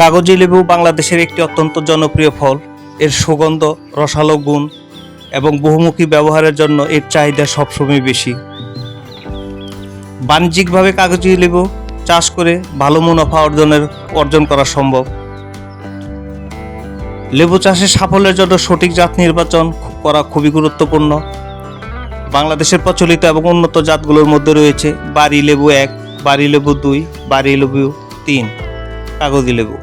কাগজি লেবু বাংলাদেশের একটি অত্যন্ত জনপ্রিয় ফল। এর সুগন্ধ, রসালো গুণ এবং বহুমুখী ব্যবহারের জন্য এর চাহিদা সবসময় বেশি। বাণিজ্যিকভাবে কাগজি লেবু চাষ করে ভালো মুনাফা অর্জনের, অর্জন করা সম্ভব। লেবু চাষে সাফল্যের জন্য সঠিক জাত নির্বাচন করা খুবই গুরুত্বপূর্ণ। বাংলাদেশের প্রচলিত এবং উন্নত জাতগুলোর মধ্যে রয়েছে বাড়ি লেবু এক, বাড়ি লেবু দুই, বাড়ি লেবু তিন। কাগজি লেবু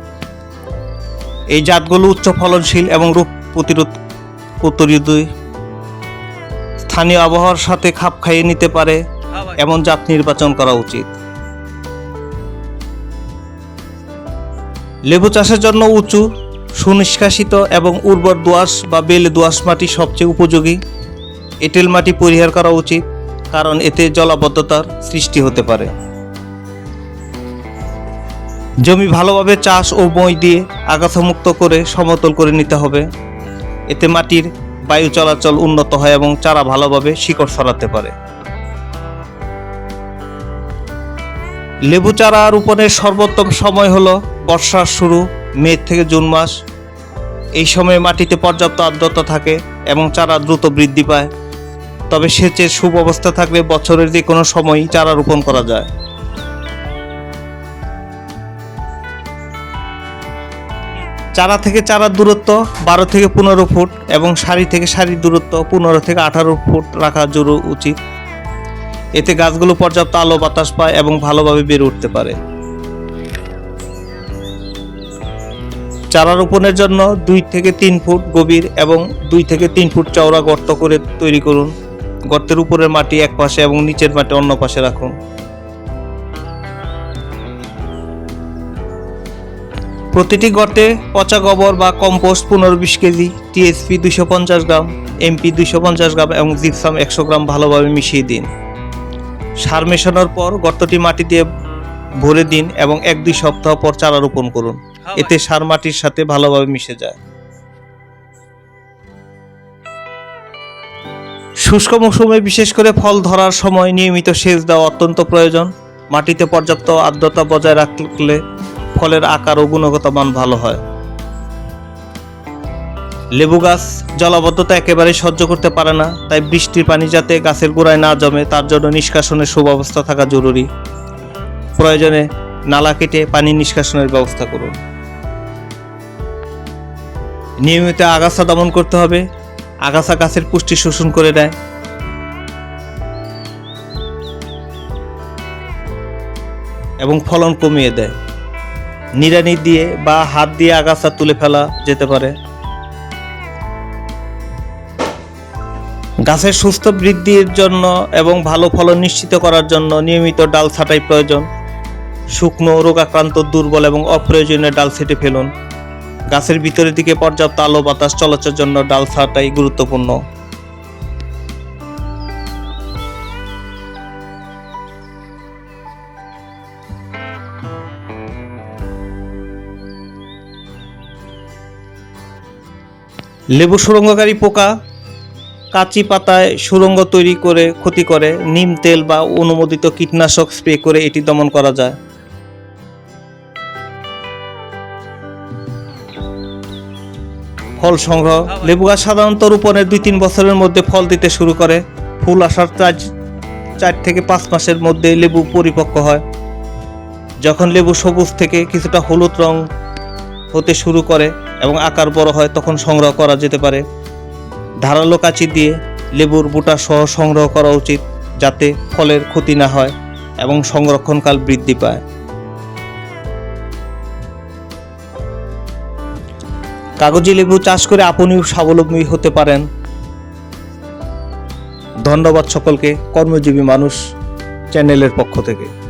এই জাতগুলো উচ্চ ফলনশীল এবং রোগ প্রতিরোধ প্রতিরোধী। স্থানীয় আবহাওয়ার সাথে খাপ খাইয়ে নিতে পারে এমন জাত নির্বাচন করা উচিত। লেবু চাষের জন্য উঁচু, সুনিষ্কাশিত এবং উর্বর দোআঁশ বা বেলে দোআঁশ মাটি সবচেয়ে উপযোগী। এঁটেল মাটি পরিহার করা উচিত, কারণ এতে জলাবদ্ধতার সৃষ্টি হতে পারে। জমি ভালোভাবে চাষ ও মই দিয়ে আগাছামুক্ত করে সমতল করে নিতে হবে। এতে মাটির বায়ু চলাচল উন্নত হয় এবং চারা ভালোভাবে শিকড় ছড়াতে পারে। লেবু চারা রোপণের সর্বোত্তম সময় হলো বর্ষার শুরু, মে থেকে জুন মাস। এই সময়ে মাটিতে পর্যাপ্ত আর্দ্রতা থাকে এবং চারা দ্রুত বৃদ্ধি পায়। তবে সেচের সুব্যবস্থা থাকলে বছরের যে কোনো সময়ই চারা রোপণ করা যায়। চারা থেকে চারার দূরত্ব বারো থেকে পনেরো ফুট এবং সারি থেকে সারির দূরত্ব পনেরো থেকে আঠারো ফুট রাখা জরুরি উচিত। এতে গাছগুলো পর্যাপ্ত আলো, বাতাস পায় এবং ভালোভাবে বেড়ে উঠতে পারে। চারা রোপণের জন্য দুই থেকে তিন ফুট গভীর এবং দুই থেকে তিন ফুট চওড়া গর্ত করে তৈরি করুন। গর্তের উপরের মাটি এক পাশে এবং নিচের মাটি অন্য পাশে রাখুন। প্রতিটি গর্তে পচা গোবর বা কম্পোস্ট পনেরো বিশ কেজি, টিএসপি দুশো পঞ্চাশ গ্রাম, এমপি দুশো পঞ্চাশ গ্রাম এবং জিপসাম একশো গ্রাম ভালোভাবে মিশিয়ে দিন। সার মেশানোর পর গর্তটি মাটি দিয়ে ভরে দিন এবং এক দুই সপ্তাহ পর চারা রোপণ করুন। এতে সার মাটির সাথে ভালোভাবে মিশে যায়। শুষ্ক মৌসুমে বিশেষ করে ফল ধরার সময় নিয়মিত সেচ দেওয়া অত্যন্ত প্রয়োজন। মাটিতে পর্যাপ্ত আর্দ্রতা বজায় রাখলে ফলের আকার ও গুণগত মান ভালো হয়। লেবু গাছ জলাবদ্ধতা একেবারে সহ্য করতে পারে না, তাই বৃষ্টির পানি যাতে গাছের গোড়ায় না জমে, তার জন্য নিষ্কাশনের সুব্যবস্থা থাকা জরুরি। প্রয়োজনে নালা কেটে পানি নিষ্কাশনের ব্যবস্থা করুন। নিয়মিত আগাছা দমন করতে হবে, আগাছা গাছের পুষ্টি শোষণ করে দেয় এবং ফলন কমিয়ে দেয়। নিড়ানি দিয়ে বা হাত দিয়ে আগাছা তুলে ফেলা যেতে পারে। গাছের সুস্থ বৃদ্ধির জন্য এবং ভালো ফলন নিশ্চিত করার জন্য নিয়মিত ডাল ছাঁটাই প্রয়োজন। শুকনো, রোগাক্রান্ত, দুর্বল এবং অপ্রয়োজনীয় ডাল ছেটে ফেলুন। গাছের ভিতরের দিকে পর্যাপ্ত আলো বাতাস চলাচলের জন্য ডাল ছাঁটাই গুরুত্বপূর্ণ। লেবু সুরঙ্গকারী পোকা, কাঁচি পাতায় সুরঙ্গ তৈরি করে ক্ষতি করে, নিম তেল বা অনুমোদিত কীটনাশক স্প্রে করে এটি দমন করা যায়। ফল সংগ্রহ। লেবু গাছ সাধারণত রোপণের দুই তিন বছরের মধ্যে ফল দিতে শুরু করে। ফুল আসার চার চার থেকে পাঁচ মাসের মধ্যে লেবু পরিপক্ক হয়। যখন লেবু সবুজ থেকে কিছুটা হলুদ রং হতে শুরু করে আকার বড় হয়, তখন সংগ্রহ করা যেতে পারে। ধারালো কাঁচি দিয়ে লেবুর বুটা সহ সংগ্রহ করা উচিত, যাতে ফলের ক্ষতি না হয় এবং সংরক্ষণকাল বৃদ্ধি পায়। কাগজি লেবু চাষ করে আপনিও স্বাবলম্বী হতে পারেন। ধন্যবাদ সকলকে, কর্মজীবী মানুষ চ্যানেলের পক্ষ থেকে।